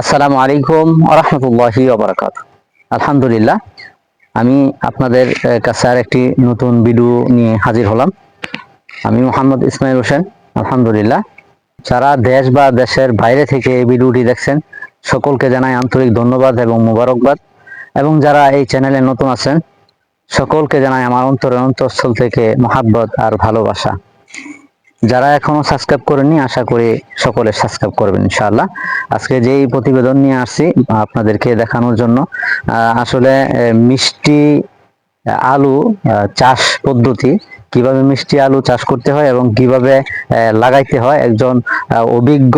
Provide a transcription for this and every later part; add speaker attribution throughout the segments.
Speaker 1: আসসালামু আলাইকুম আরহামতুল্লাহি ওবরাকাত আলহামদুলিল্লাহ, আমি আপনাদের কাছে আর একটি নতুন ভিডিও নিয়ে হাজির হলাম। আমি মোহাম্মদ ইসমাইল হোসেন, আলহামদুলিল্লাহ। যারা দেশ বা দেশের বাইরে থেকে এই ভিডিওটি দেখছেন, সকলকে জানাই আন্তরিক ধন্যবাদ এবং মুবারকবাদ। এবং যারা এই চ্যানেলে নতুন আছেন, সকলকে জানাই আমার অন্তরের অন্তঃস্থল থেকে মহাব্বত আর ভালোবাসা। যারা এখনও সাবস্ক্রাইব করেননি, আশা করি সকলে সাবস্ক্রাইব করবেন, ইনশাআল্লাহ। আজকে যেই প্রতিবেদন নিয়ে আসছি, আপনাদেরকে দেখানোর জন্য আসলে মিষ্টি আলু চাষ পদ্ধতি, কীভাবে মিষ্টি আলু চাষ করতে হয় এবং কীভাবে লাগাইতে হয় একজন অভিজ্ঞ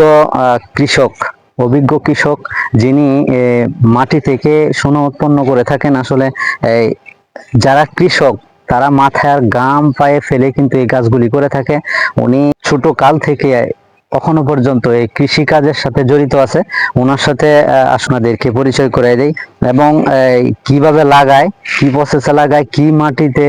Speaker 1: কৃষক অভিজ্ঞ কৃষক যিনি মাটি থেকে সোনা উৎপন্ন করে থাকেন, আসলে যারা কৃষক তারা মাথায় আর গাম পায়ে ফেলে কিন্তু এই গাছগুলি করে থাকে। উনি ছোট কাল থেকে কখনো পর্যন্ত এই কৃষি কাজের সাথে জড়িত আছে। ওনার সাথে আপনাদেরকে পরিচয় করে দেই। এবং কীভাবে লাগায় কি প্রসেসে লাগায় কি মাটিতে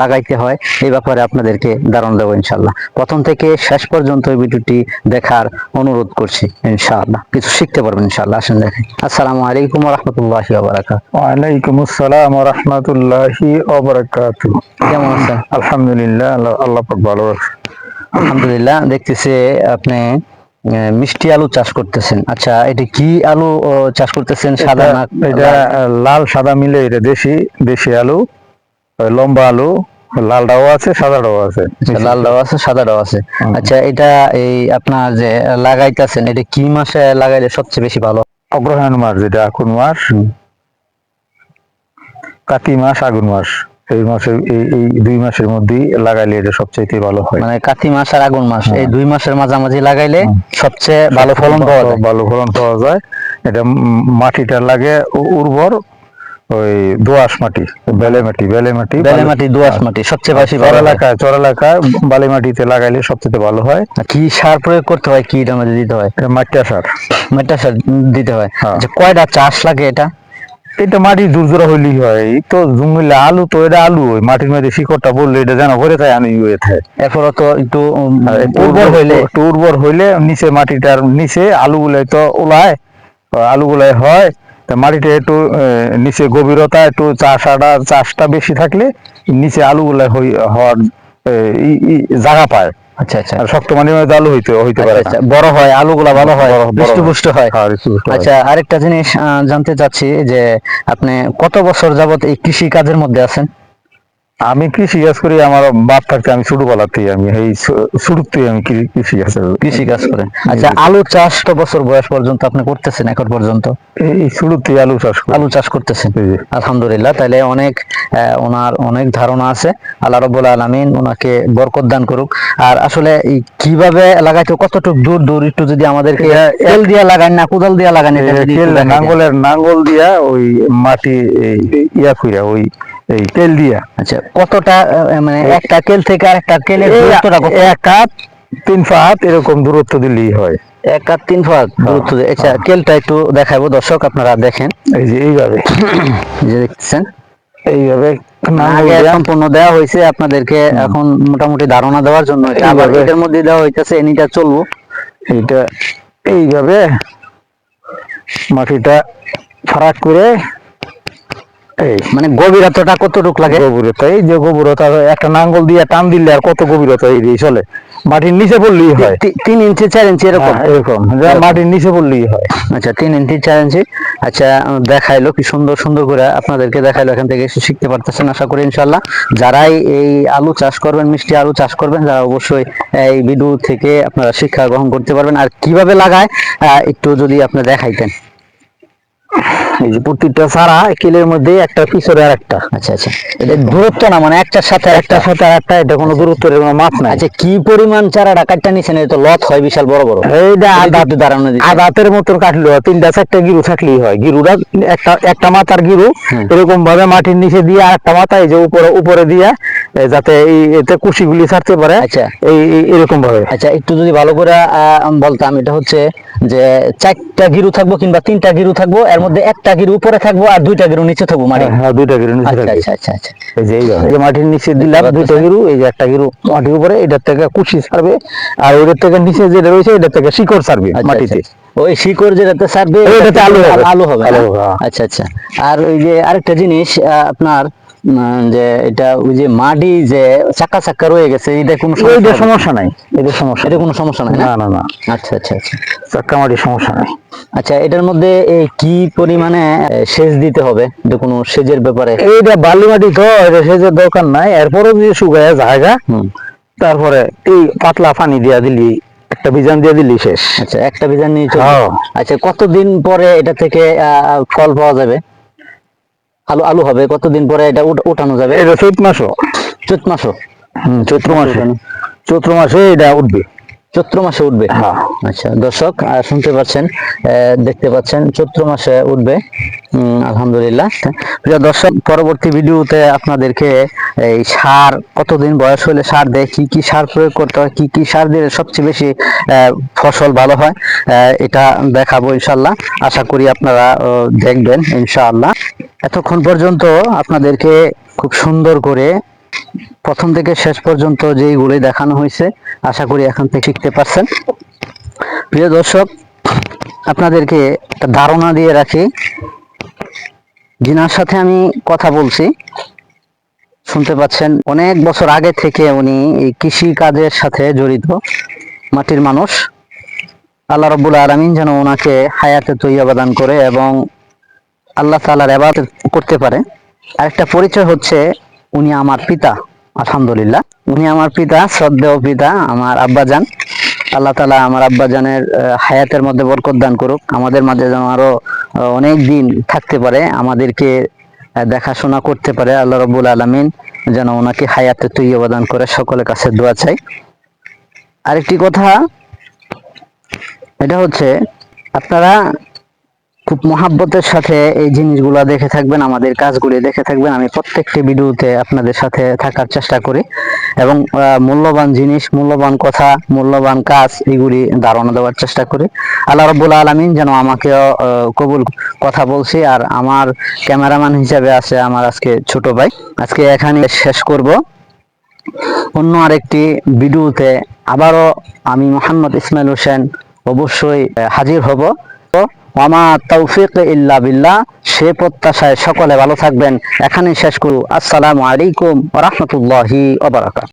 Speaker 1: লাগাইতে হয় এই ব্যাপারে আপনাদেরকে ধারণা দেবো ইনশাল্লাহ প্রথম থেকে শেষ পর্যন্ত এই ভিডিওটি দেখার অনুরোধ করছি ইনশাআল্লাহ। কিছু শিখতে পারবেন ইনশাআল্লাহ আসেন দেখেন। আসসালামু আলাইকুম রহমতুল্লাহি
Speaker 2: ওয়ালাইকুম আসসালাম ওয়া রাহমাতুল্লাহি ওয়া বারাকাতুহু
Speaker 1: কেমন আছেন?
Speaker 2: আলহামদুলিল্লাহ আল্লাহ আল্লাহ পাক ভালো রাখছে
Speaker 1: আলহামদুলিল্লাহ দেখতেছি আপনি মিষ্টি আলু চাষ করতেছেন। আচ্ছা এটা কি আলু চাষ করতেছেন? সাদা
Speaker 2: এটা- লাল? সাদা মিলে এটা দেশি দেশি আলু লম্বা আলু লালটাও আছে সাদাটাও আছে।
Speaker 1: আচ্ছা, লালটাও আছে সাদাটাও আছে। আচ্ছা এটা এই আপনার যে লাগাইতেছেন এটা কি মাসে লাগাইলে সবচেয়ে বেশি ভালো?
Speaker 2: অগ্রহায়ণ মাস যেটা আগুন মাস? কাতি মাস আগুন মাস। এই মাসে এই এই দুই মাসের মধ্যেই লাগাইলে এটা সবচাইতে ভালো হয়।
Speaker 1: মানে কাতি মাস আর আগুন মাস এই
Speaker 2: হ্যাঁ।
Speaker 1: দুই মাসের মাঝামাঝি লাগাইলে সবচেয়ে ভালো ফলন পাওয়া যায়।
Speaker 2: ভালো ফলন পাওয়া যায়। এটা মাটিটা লাগে উর্বর ওই দোআঁশ মাটি বেলে মাটি বেলে মাটি
Speaker 1: বেলে মাটি দোআঁশ মাটি সবচেয়ে বেশি ভালো হয়।
Speaker 2: এলাকায় চর এলাকায় বালি মাটিতে লাগাইলে সবচেয়ে ভালো হয়।
Speaker 1: কি সার প্রয়োগ করতে হয় কি মধ্যে দিতে হয়?
Speaker 2: এটা মাটিয়া সার।
Speaker 1: মেটা সার দিতে হয়।
Speaker 2: হ্যাঁ।
Speaker 1: আচ্ছা কয়টা চাষ লাগে এটা?
Speaker 2: এটা মাটি জোরজোড়া হইলেই হয়। এই তো জঙ্গলে আলু তো এটা আলু ওই মাটির মধ্যে শিকড়টা বললে এটা যেন ভরে থাকে আমি হয়ে থাকে
Speaker 1: এরপরও তো একটু উর্বর হইলে
Speaker 2: একটু উর্বর হইলে নিচে মাটিটার নিচে আলুগুলাই তো ওলায় আলুগুলাই হয়। তা মাটিটা একটু নিচে গভীরতা একটু চাষাটা চাষটা বেশি থাকলে নিচে আলুগুলাই হই হওয়ার জায়গা পায়।
Speaker 1: আচ্ছা আচ্ছা।
Speaker 2: আর শক্ত মাটির মধ্যে আলু হইতে হইতে
Speaker 1: আচ্ছা,
Speaker 2: পারে
Speaker 1: আচ্ছা, বড় হয় আলুগুলা ভালো হয় হৃষ্টপুষ্ট হয়।
Speaker 2: হ্যাঁ,
Speaker 1: আচ্ছা আরেকটা জিনিস আহ, জানতে চাচ্ছি যে আপনি কত বছর যাবত এই কৃষি কাজের মধ্যে আছেন?
Speaker 2: আমি কৃষি কাজ করি আমার বাপ থাকতে আমি ছোটবেলাতেই আমি এই শুরুতেই আমি কৃ- কৃষি কাজ করি।
Speaker 1: কৃষি কাজ করেন আচ্ছা আলু চাষ তো বছর বয়স পর্যন্ত আপনি করতেছেন এখন পর্যন্ত?
Speaker 2: এই শুরুতেই আলু চাষ
Speaker 1: আলু চাষ করতেছেন। আলহামদুলিল্লাহ তাহলে অনেক ওনার অনেক ধারণা আছে। আল্লাহ রব্বুল আলমিন ওনাকে বরকত দান করুক। আর আসলে কীভাবে লাগাইতে কতটুকু দূর দূর একটু যদি আমাদেরকে তেল দিয়া লাগান না কোদাল দিয়া লাগান
Speaker 2: নাঙ্গলের নাঙ্গল দিয়া ওই মাটি ইয়া কইরা ওই এই তেল দিয়া।
Speaker 1: আচ্ছা কতটা মানে একটা কেল থেকে আরেকটা কেলের দূরত্বটা কত?
Speaker 2: এক হাত তিন হাত এরকম দূরত্ব দিলেই হয়।
Speaker 1: এক আর তিন ভাগ দূরত্ব আচ্ছা কেলটা একটু দেখাবো দর্শক আপনারা দেখেন।
Speaker 2: এই যে এইভাবে।
Speaker 1: এই যে দেখছেন
Speaker 2: এইভাবে
Speaker 1: আগে সম্পূর্ণ দেওয়া হয়েছে আপনাদেরকে এখন মোটামুটি ধারণা দেওয়ার জন্য। আবার এটার মধ্যে দেওয়া হইতেছে এনিটা চলবো।
Speaker 2: এইটা এইভাবে মাটিটা ফারাক করে
Speaker 1: মানে গভীরতাটা কতটুকু লাগে?
Speaker 2: গভীরতা এই যে গভীরতা একটা নাঙ্গল দিয়ে টান দিলে আর কত গভীরতা এই চলে। মাটির নিচে পড়লেই হয়।
Speaker 1: তিন ইঞ্চি চার ইঞ্চি এরকম?
Speaker 2: হ্যাঁ, এরকম। মাটির নিচে পড়লেই হয়।
Speaker 1: আচ্ছা তিন ইঞ্চি চার ইঞ্চি। আচ্ছা দেখাইলো কি সুন্দর সুন্দর করে আপনাদেরকে দেখাইলো এখান থেকে এসে শিখতে পারতেছেন আশা করি ইনশাল্লাহ যারাই এই আলু চাষ করবেন মিষ্টি আলু চাষ করবেন যারা অবশ্যই এই ভিডিও থেকে আপনারা শিক্ষা গ্রহণ করতে পারবেন। আর কীভাবে লাগায় একটু যদি আপনি দেখাইতেন।
Speaker 2: এই যে প্রত্যেকটা সারা কিলের মধ্যে একটা পিছরে আর একটা।
Speaker 1: আচ্ছা আচ্ছা। এটা দূরত্ব না মানে একটার সাথে
Speaker 2: একটার সাথে আর একটা এটা কোনো দূরত্বের কোনো মাপ নাই।
Speaker 1: আচ্ছা কি পরিমাণ চারাটা কাটটা নিছেন? এটা তো লত হয় বিশাল বড় বড়।
Speaker 2: এইটা
Speaker 1: এটা দাঁড়ানো
Speaker 2: আধা হাতের মতন কাটলো তিনটা চারটা গিরু থাকলেই হয়। গিরুটা একটা একটা মাথার গিরু এরকম ভাবে মাটির নিচে দিয়ে আর একটা মাথা এই যে উপরে উপরে দিয়া যাতে এই এতে কুশিগুলি ছাড়তে পারে।
Speaker 1: আচ্ছা।
Speaker 2: এই এরকম ভাবে।
Speaker 1: আচ্ছা একটু যদি ভালো করে বলতাম এটা হচ্ছে যে চারটা গিরু থাকব কিংবা তিনটা গিরু থাকব এর মধ্যে একটা গিরু উপরে থাকব আর দুইটা গিরু নিচে থাকব মারি
Speaker 2: হ্যাঁ দুইটা গিরু নিচে
Speaker 1: আচ্ছা
Speaker 2: থাকবে।
Speaker 1: আচ্ছা আচ্ছা আচ্ছা।
Speaker 2: এই যে এই যে মাটির নিচে দিলাম দুইটা গিরু এই যে একটা গিরু মাটির উপরে এটার থেকে কুশি ছাড়বে আর ওইটার থেকে নিচে যেটা রয়েছে এটার থেকে শিকড় ছাড়বে
Speaker 1: আচ্ছা,
Speaker 2: মাটিতে।
Speaker 1: আচ্ছা। ওই শিকড় যেটাতে ছাড়বে
Speaker 2: ওইটাতে আলু হবে।
Speaker 1: আলু হবে
Speaker 2: হ্যাঁ।
Speaker 1: আচ্ছা আচ্ছা। আর ওই যে আরেকটা জিনিস আপনার যে এটা ওই যে মাটি যে চাকা চাকা রয়ে গেছে এটা কোনো
Speaker 2: এইটা
Speaker 1: সমস্যা
Speaker 2: নাই। এটা সমস্যা?
Speaker 1: এটা কোনো সমস্যা নাই। না
Speaker 2: না না।
Speaker 1: আচ্ছা আচ্ছা আচ্ছা।
Speaker 2: চাক্কা মাটির সমস্যা নাই।
Speaker 1: আচ্ছা এটার মধ্যে এই কি পরিমাণে সেচ দিতে হবে? এটা কোনো সেচের ব্যাপারে?
Speaker 2: এইটা বালি মাটি তো এটা সেচের দরকার নাই। এরপরে যদি শুকায় জায়গা
Speaker 1: হুম।
Speaker 2: তারপরে এই পাতলা পানি দিয়া দিলি একটা বিজান দিয়ে দিলি শেষ।
Speaker 1: আচ্ছা একটা বিধান নিয়ে চলবে
Speaker 2: হ্যাঁ।
Speaker 1: আচ্ছা কতদিন পরে এটা থেকে আহ, ফল পাওয়া যাবে? আলু আলু হবে কতদিন পরে এটা উঠ- উঠানো যাবে?
Speaker 2: এটা চৈত মাসও।
Speaker 1: চৈত মাসও?
Speaker 2: হুম চৈত্র মাসে। চৈত্র মাসে এটা উঠবে।
Speaker 1: চৈত্র মাসে উঠবে?
Speaker 2: হ্যাঁ।
Speaker 1: আচ্ছা দর্শক শুনতে পাচ্ছেন দেখতে পাচ্ছেন চৈত্র মাসে উঠবে। আলহামদুলিল্লাহ। প্রিয় দর্শক পরবর্তী ভিডিওতে আপনাদেরকে এই সার কতদিন বয়স হলে সার দেয় কি কি সার প্রয়োগ করতে হয় কি কি সার দিলে সবচেয়ে বেশি আহ, ফসল ভালো হয় আহ, এটা দেখাবো ইনশাল্লাহ আশা করি আপনারা দেখবেন ইনশাআল্লাহ। এতক্ষণ পর্যন্ত আপনাদেরকে খুব সুন্দর করে প্রথম থেকে শেষ পর্যন্ত যেইগুলি দেখানো হয়েছে আশা করি এখান থেকে শিখতে পারছেন। প্রিয় দর্শক, আপনাদেরকে একটা ধারণা দিয়ে রাখি। জিনার সাথে আমি কথা বলছি, শুনতে পাচ্ছেন, অনেক বছর আগে থেকে উনি এই কৃষি কাজের সাথে জড়িত, মাটির মানুষ। আল্লাহ রব্বুল আলমিন যেন ওনাকে হায়াতে তৈয়াবা দান করে এবং আল্লাহ তালার এবার করতে পারে। আরেকটা পরিচয় হচ্ছে, উনি আমার পিতা, আলহামদুলিল্লাহ। উনি আমার পিতা, শ্রদ্ধেয় পিতা, আমার আব্বাজান। আল্লাহ তালা আমার আব্বাজানের হায়াতের মধ্যে বরকত দান করুক। আমাদের মাঝে যেন আরও অনেক দিন থাকতে পারে, আমাদেরকে দেখাশোনা করতে পারে আল্লাহ রব্বুল আলমিন, যেন ওনাকে হায়াতে তুই অবদান করে সকলের কাছে দোয়া চাই। আরেকটি কথা, এটা হচ্ছে, আপনারা খুব মহাব্বতের সাথে এই জিনিসগুলো দেখে থাকবেন, আমাদের কাজগুলি দেখে থাকবেন। আমি প্রত্যেকটি ভিডিওতে আপনাদের সাথে থাকার চেষ্টা করি এবং মূল্যবান জিনিস, মূল্যবান কথা, মূল্যবান কাজ এগুলি ধারণা দেওয়ার চেষ্টা করি। আল্লাহ রব্বুল আলমিন যেন আমাকে কবুল কথা বলছি আর আমার ক্যামেরাম্যান হিসাবে আছে আমার আজকে ছোট ভাই। আজকে এখানে শেষ করব। অন্য আরেকটি ভিডিওতে আবারও আমি মোহাম্মদ ইসমাইল হোসেন অবশ্যই হাজির হব। মামা তৌফিক ইল্লা বিল্লাহ। সে প্রত্যাশায় সকলে ভালো থাকবেন। এখানেই শেষ করু। আসসালামু আলাইকুম রহমতুল্লাহি বারাকাতুহু।